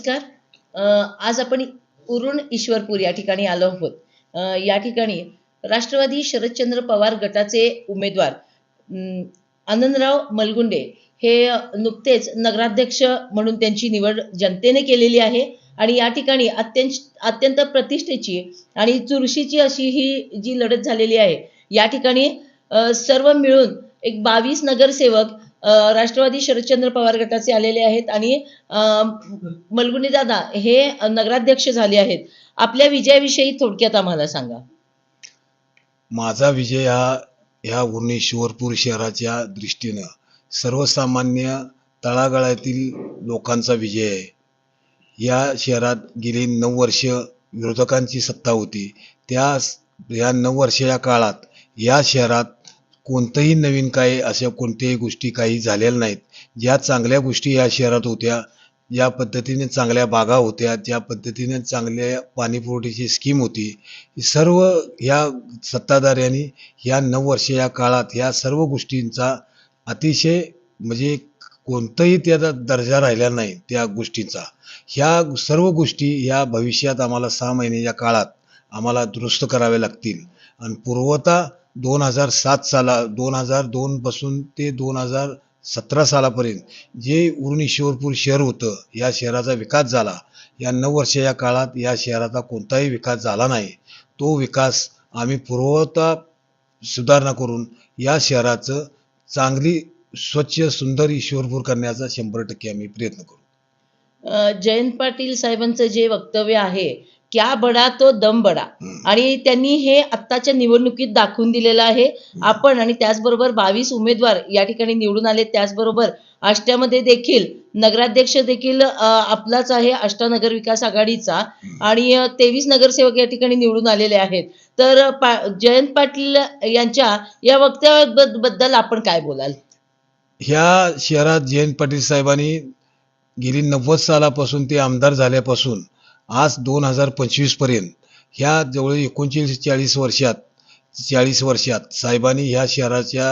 नमस्कार. आज आपण उरुण ईश्वरपूर या ठिकाणी आलो आहोत. या ठिकाणी राष्ट्रवादी शरदचंद्र पवार गटाचे उमेदवार आनंदराव मलगुंडे हे नुकतेच नगराध्यक्ष म्हणून त्यांची निवड जनतेने केलेली आहे आणि या ठिकाणी अत्यंत अत्यंत प्रतिष्ठेची आणि चुरशीची अशी ही जी लढत झालेली आहे या ठिकाणी सर्व मिळून एक बावीस नगरसेवक राष्ट्रवादी शरदचंद्र पवार गटाचे आलेले आहेत आणि अ, मलगुंडे दादा हे नगराध्यक्ष झाले आहेत. आपल्या विजयाविषयी थोडक्यात आम्हाला सांगा. माझा विजय हा ह्या भुवनेश्वरपूर शहराच्या दृष्टीनं सर्वसामान्य तळागाळातील लोकांचा विजय आहे. या शहरात गेली नऊ वर्ष विरोधकांची सत्ता होती. त्या या नऊ वर्षाच्या काळात या शहरात कोणतंही नवीन काही अशा कोणत्याही गोष्टी काही झालेल्या नाहीत. ज्या चांगल्या गोष्टी या शहरात होत्या ज्या पद्धतीने चांगल्या बागा होत्या ज्या पद्धतीने चांगल्या पाणीपुरवठ्याची स्कीम होती सर्व ह्या सत्ताधाऱ्यांनी ह्या नऊ वर्ष या काळात ह्या सर्व गोष्टींचा अतिशय म्हणजे कोणताही त्याचा दर्जा राहिला नाही त्या गोष्टींचा. ह्या सर्व गोष्टी ह्या भविष्यात आम्हाला सहा महिन्याच्या काळात आम्हाला दुरुस्त कराव्या लागतील. आणि पूर्वता दोन हजार सात साला दोन हजार दोनपासून ते दोन हजार सतरा सालापर्यंत जे उरुण शिवरपूर शहर होतं या शहराचा विकास झाला. या नऊ वर्षाच्या काळात या शहराचा कोणताही विकास झाला नाही. तो विकास आम्ही पूर्वता सुधारणा करून या शहराचं चांगली स्वच्छ सुंदर ईश्वरपूर करण्याचा शंभर टक्के आम्ही प्रयत्न करू. जयंत पाटील साहेबांचं जे वक्तव्य आहे क्या बडा तो दम बडा. आणि त्यांनी हे आत्ताच्या निवडणुकीत दाखवून दिलेलं आहे. आपण आणि त्याचबरोबर बावीस उमेदवार या ठिकाणी निवडून आले. त्याचबरोबर आष्ट्यामध्ये देखील नगराध्यक्ष देखील आपलाच आहे आष्टा नगर विकास आघाडीचा. आणि तेवीस नगरसेवक या ठिकाणी निवडून आलेले आहेत. तर पा जयंत पाटील यांच्या या वक्तव्याबद्दल आपण काय बोलाल? ह्या शहरात जयंत पाटील साहेबांनी गेली नव्वद सालापासून ते आमदार झाल्यापासून आज दोन हजार पंचवीसपर्यंत ह्या जवळ एकोणचाळीस चाळीस वर्षात चाळीस वर्षात साहेबांनी ह्या शहराच्या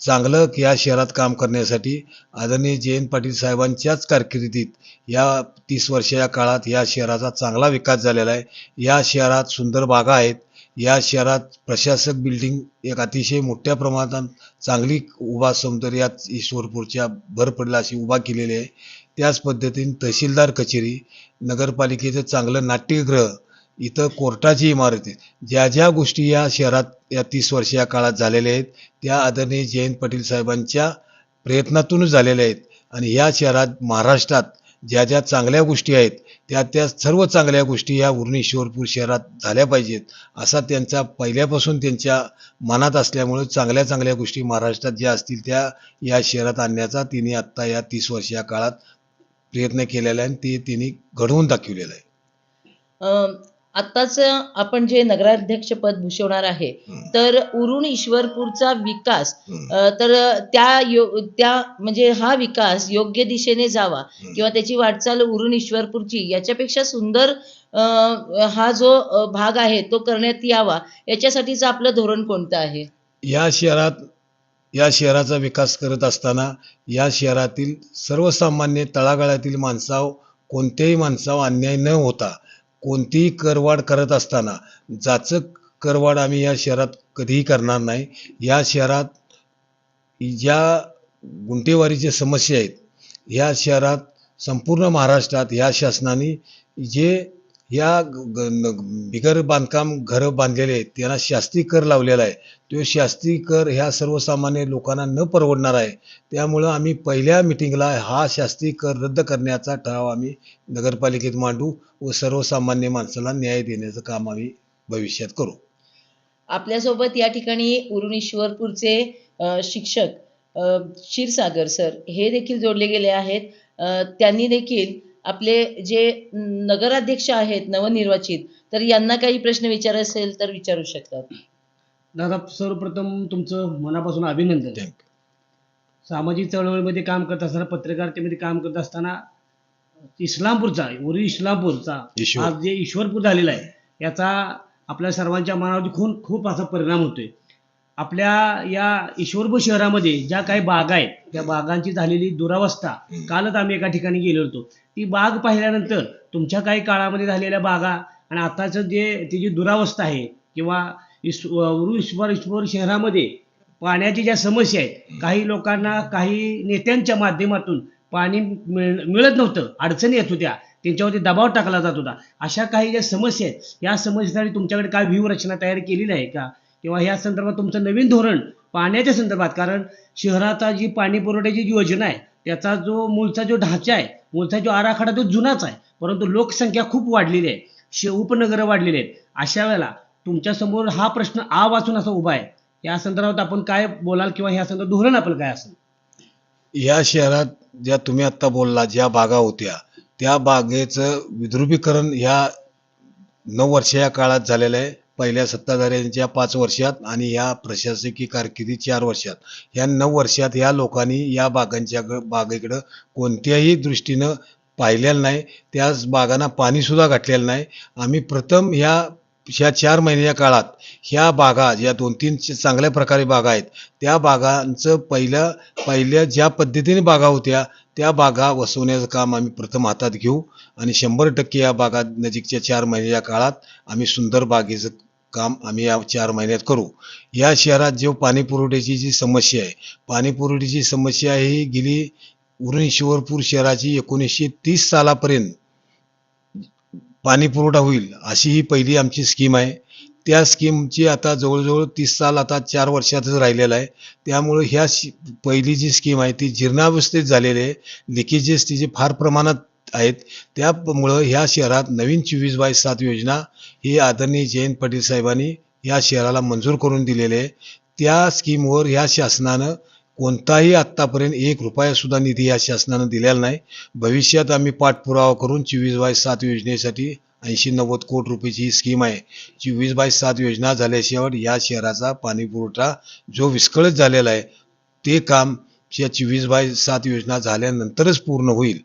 चांगलं या शहरात काम करण्यासाठी आदरणीय जयंत पाटील साहेबांच्याच कारकिर्दीत या तीस वर्षाच्या काळात या शहराचा चांगला विकास झालेला आहे. या शहरात सुंदर बागा आहेत. या शहरात प्रशासक बिल्डिंग एक अतिशय मोठ्या प्रमाणात चांगली उभा सौंदर्यात ईश्वरपूरच्या भर पडला अशी उभा केलेली आहे. त्याच पद्धतीने तहसीलदार कचेरी नगरपालिकेचं चांगलं नाट्यगृह इथं कोर्टाची इमारत. आहे ज्या ज्या गोष्टी या शहरात या तीस वर्ष या काळात झालेल्या आहेत त्या आदरणीय जयंत पाटील साहेबांच्या प्रयत्नातूनच झालेल्या आहेत. आणि या शहरात महाराष्ट्रात ज्या ज्या चांगल्या गोष्टी आहेत त्या त्या सर्व चांगल्या गोष्टी या उर्णी शिवरपूर शहरात झाल्या पाहिजेत असा त्यांचा पहिल्यापासून त्यांच्या मनात असल्यामुळे चांगल्या चांगल्या गोष्टी महाराष्ट्रात ज्या असतील त्या या शहरात आणण्याचा तिने आत्ता या तीस वर्ष या काळात प्रयत्न केलेला आहे आणि ते तिने घडवून दाखवलेलं आहे अं, आत्ताच आपण जे नगराध्यक्ष पद भूषवणार आहे. तर उरुण ईश्वरपूरचा विकास. अं, तर त्या यो- त्या म्हणजे हा विकास योग्य दिशेने जावा. किंवा त्याची वाटचाल उरुण ईश्वरपूरची याच्यापेक्षा सुंदर अं, हा जो अं, भाग आहे तो करण्यात यावा याच्यासाठीचं आपलं धोरण कोणतं आहे या शहरात या शहराचा विकास करत असताना या शहरातील सर्वसामान्य तळागाळातील माणसाव कोणत्याही माणसावर अन्याय न होता कोणतीही करवाढ करत असताना जाचक करवाढ आम्ही या शहरात कधीही करणार नाही. या शहरात ज्या गुंटेवारीच्या समस्या आहेत या शहरात संपूर्ण महाराष्ट्रात या शासनाने जे या ग- न- बिगर बांधकाम घरं बांधलेले आहेत त्यांना शास्ती कर लावलेला आहे. तो शास्ती कर ह्या सर्वसामान्य लोकांना न परवडणार आहे. त्यामुळं आम्ही पहिल्या मिटिंगला हा शास्ती कर रद्द करण्याचा ठराव आम्ही नगरपालिकेत मांडू व सर्वसामान्य माणसाला न्याय देण्याचं काम आम्ही भविष्यात करू. आपल्यासोबत या ठिकाणी उरुणेश्वरपूरचे शिक्षक क्षीरसागर सर हे देखील जोडले गेले आहेत. त्यांनी देखील आपले जे नगराध्यक्ष आहेत नवनिर्वाचित तर यांना काही प्रश्न विचारायचे असेल तर विचारू शकतात. दादा सर्वप्रथम तुमचं मनापासून अभिनंदन. सामाजिक चळवळीमध्ये काम करत असताना पत्रकारितेमध्ये काम करत असताना इस्लामपूरचा उरी इस्लामपूरचा. आज जे ईश्वरपूर झालेला आहे याचा आपल्या सर्वांच्या मनावरती खूप खूप असा परिणाम होतोय. आपल्या या ईश्वरपूर शहरामध्ये ज्या काही बागा आहेत त्या बागांची झालेली दुरावस्था कालच आम्ही एका ठिकाणी गेलो होतो. ती बाग पाहिल्यानंतर तुमच्या काही काळामध्ये झालेल्या बागा आणि आताचं जे ती जी दुरावस्था आहे किंवा उरू ईश्वर ईश्वर शहरामध्ये पाण्याची ज्या समस्या आहेत काही लोकांना काही नेत्यांच्या माध्यमातून पाणी मिळ मिळत नव्हतं अडचणी येत होत्या त्यांच्यावरती दबाव टाकला जात होता. अशा काही ज्या समस्या आहेत या समस्येसाठी तुमच्याकडे काय व्यूहरचना तयार केलेली आहे का? किंवा ह्या संदर्भात तुमचं नवीन धोरण पाण्याच्या संदर्भात कारण शहराचा जी पाणी पुरवठ्याची जी योजना आहे त्याचा जो मूळचा जो ढाचा आहे मूळचा जो आराखडा तो जुनाच आहे परंतु लोकसंख्या खूप वाढलेली आहे श उपनगरं वाढलेली आहेत. अशा वेळेला तुमच्यासमोर हा प्रश्न आ वाचून असा उभा आहे. या संदर्भात आपण काय बोलाल किंवा ह्या संदर्भात धोरण आपलं काय असेल? या शहरात ज्या तुम्ही आत्ता बोलला ज्या बागा होत्या त्या बागेचं विद्रुपीकरण ह्या नऊ वर्षाच्या काळात झालेलं आहे. पहिल्या सत्ताधाऱ्यांच्या पाच वर्षात आणि या प्रशासकीय कारकिर्दी चार वर्षात. या नऊ वर्षात या लोकांनी या बागांच्या ग- बागेकडं कोणत्याही दृष्टीनं पाहिलेलं नाही. त्याच बागांना पाणीसुद्धा घातलेलं नाही. आम्ही प्रथम ह्या ह्या चार महिन्याच्या काळात ह्या बागा ज्या दोन तीन चांगल्या प्रकारे बागा आहेत त्या बागांचं पहिल्या पहिल्या ज्या पद्धतीने बागा होत्या त्या बागा वसवण्याचं काम आम्ही प्रथम हातात घेऊ. आणि शंभर टक्के या बागा नजीकच्या चार महिन्याच्या काळात आम्ही सुंदर बागेचं काम आम्ही या चार महिन्यात करू. या शहरात जो पाणीपुरवठ्याची जी समस्या आहे पाणीपुरवठ्याची समस्या ही गेली उरण शिवरपूर शहराची एकोणीसशे तीस सालापर्यंत पाणीपुरवठा होईल अशी ही पहिली आमची स्कीम आहे. त्या स्कीमची आता जवळजवळ तीस साल आता चार वर्षातच राहिलेलं आहे. त्यामुळं ह्या पहिली जी स्कीम आहे ती जीर्णावस्थेत झालेली आहे. लिकेजेस तिचे फार प्रमाणात आहेत. त्यामुळं ह्या शहरात नवीन चोवीस बाय सात योजना ही आदरणीय जयंत पाटील साहेबांनी या शहराला मंजूर करून दिलेले आहे. त्या स्कीमवर ह्या शासनानं कोणताही आत्तापर्यंत एक रुपयासुद्धा निधी या शासनानं दिलेला नाही. भविष्यात आम्ही पाठपुरावा करून चोवीस बाय सात योजनेसाठी ऐंशी नव्वद कोटी रुपयाची ही स्कीम आहे. चोवीस बाय सात योजना झाल्याशिवाय या शहराचा पाणीपुरवठा जो विस्कळीत झालेला आहे ते काम या चोवीस बाय सात योजना झाल्यानंतरच पूर्ण होईल.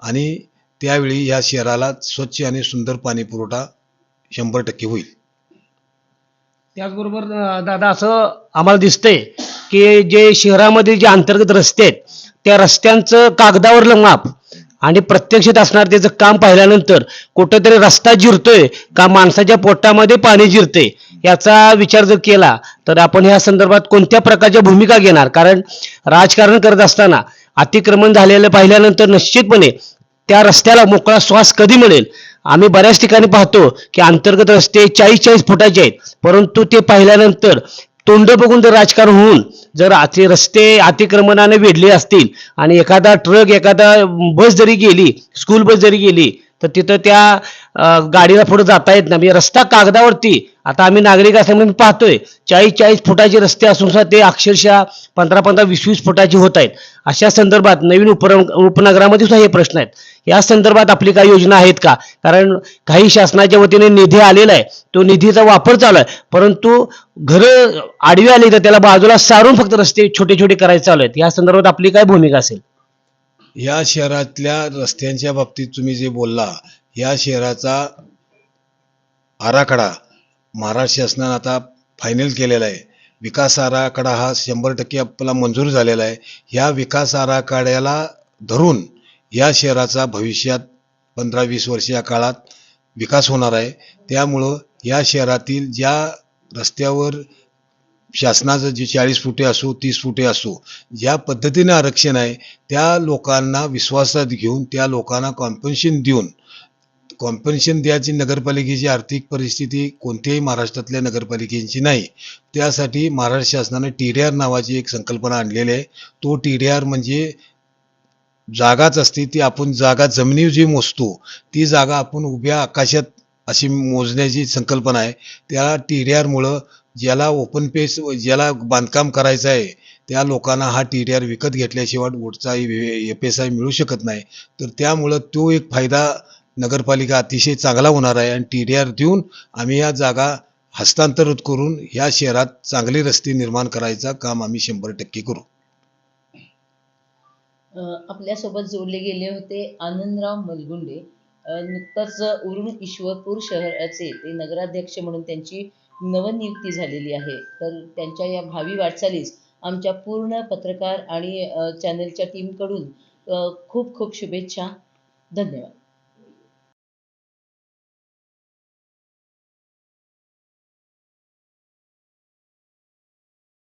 आणि त्यावेळी या शहराला स्वच्छ आणि सुंदर पाणी पुरवठा शंभर टक्के होईल. त्याचबरोबर अं, दादा असं आम्हाला दिसतंय की जे शहरामध्ये जे अंतर्गत रस्ते आहेत त्या रस्त्यांचं कागदावरलं माप आणि प्रत्यक्षात असणार त्याचं काम पाहिल्यानंतर कुठेतरी रस्ता जिरतोय का माणसाच्या पोटामध्ये पाणी जिरते याचा विचार जर केला तर आपण ह्या संदर्भात कोणत्या प्रकारच्या भूमिका घेणार? कारण राजकारण करत असताना अतिक्रमण झालेलं पाहिल्यानंतर निश्चितपणे त्या रस्त्याला मोकळा श्वास कधी मिळेल? आम्ही बऱ्याच ठिकाणी पाहतो की अंतर्गत रस्ते चाळीस चाळीस फुटाचे आहेत. परंतु ते पाहिल्यानंतर तोंड बघून जर राजकारण होऊन जर अति रस्ते अतिक्रमणाने वेढले असतील आणि एखादा ट्रक एखादा बस जरी गेली स्कूल बस जरी गेली तर तिथं त्या गाडीला पुढे जाता येत नाही. म्हणजे रस्ता कागदावरती. आता आम्ही नागरिक असल्यामुळे पाहतोय चाळीस चाळीस फुटाचे रस्ते असून सुद्धा ते अक्षरशः पंधरा पंधरा वीस वीस फुटाचे होत आहेत. अशा संदर्भात नवीन उप उपनगरामध्ये सुद्धा हे प्रश्न आहेत. या संदर्भात आपली काही योजना आहेत का? कारण काही शासनाच्या वतीने निधी आलेला आहे. तो निधीचा वापर चालू आहे. परंतु घरं आडवी आली तर त्याला बाजूला सारून फक्त रस्ते छोटे छोटे करायचे चालू आहेत. या संदर्भात आपली काय भूमिका असेल? या शहरातल्या रस्त्यांच्या बाबतीत तुम्ही जे बोलला या शहराचा आराखडा महाराष्ट्र शासनानं आता फायनल केलेला आहे. विकास आराखडा हा शंभर टक्के आपला मंजूर झालेला आहे. ह्या विकास आराखड्याला धरून या शहराचा भविष्यात पंधरा वीस वर्ष या काळात विकास होणार आहे. त्यामुळं या शहरातील ज्या रस्त्यावर शासनाचं जे चाळीस फुटे असो तीस फुटे असो ज्या पद्धतीने आरक्षण आहे त्या लोकांना विश्वासात घेऊन त्या लोकांना कॉम्पन्शन देऊन कॉम्पन्शन द्यायची नगरपालिकेची आर्थिक परिस्थिती कोणत्याही महाराष्ट्रातल्या नगरपालिकेची नाही. त्यासाठी महाराष्ट्र शासनाने टी डी आर नावाची एक संकल्पना आणलेली आहे. तो टी डी आर म्हणजे जागाच असते ती आपण जागा जमिनीवर जी मोजतो ती जागा आपण उभ्या आकाशात अशी मोजण्याची संकल्पना आहे. त्या टी डी आरमुळं ज्याला ओपन पेस ज्याला बांधकाम करायचं आहे त्या लोकांना हा टी डी आर विकत घेतल्याशिवाय वोटचा एफ एस आय मिळू शकत नाही. तर त्यामुळं तो एक फायदा नगरपालिका अतिशय चांगला होणार आहे आणि टी डी आर देऊन आम्ही या जागा हस्तांतरित करून ह्या शहरात चांगले रस्ते निर्माण करायचं काम आम्ही शंभर टक्के करू. आपल्यासोबत जोडले गेले होते आनंदराव मलगुंडे. नुकताच नुकतंच ईश्वरपूर शहराचे ते नगराध्यक्ष म्हणून त्यांची नवनियुक्ती झालेली आहे. तर त्यांच्या या भावी वाटचालीस आमच्या पूर्ण पत्रकार आणि चॅनलच्या टीमकडून खूप खूप शुभेच्छा. धन्यवाद.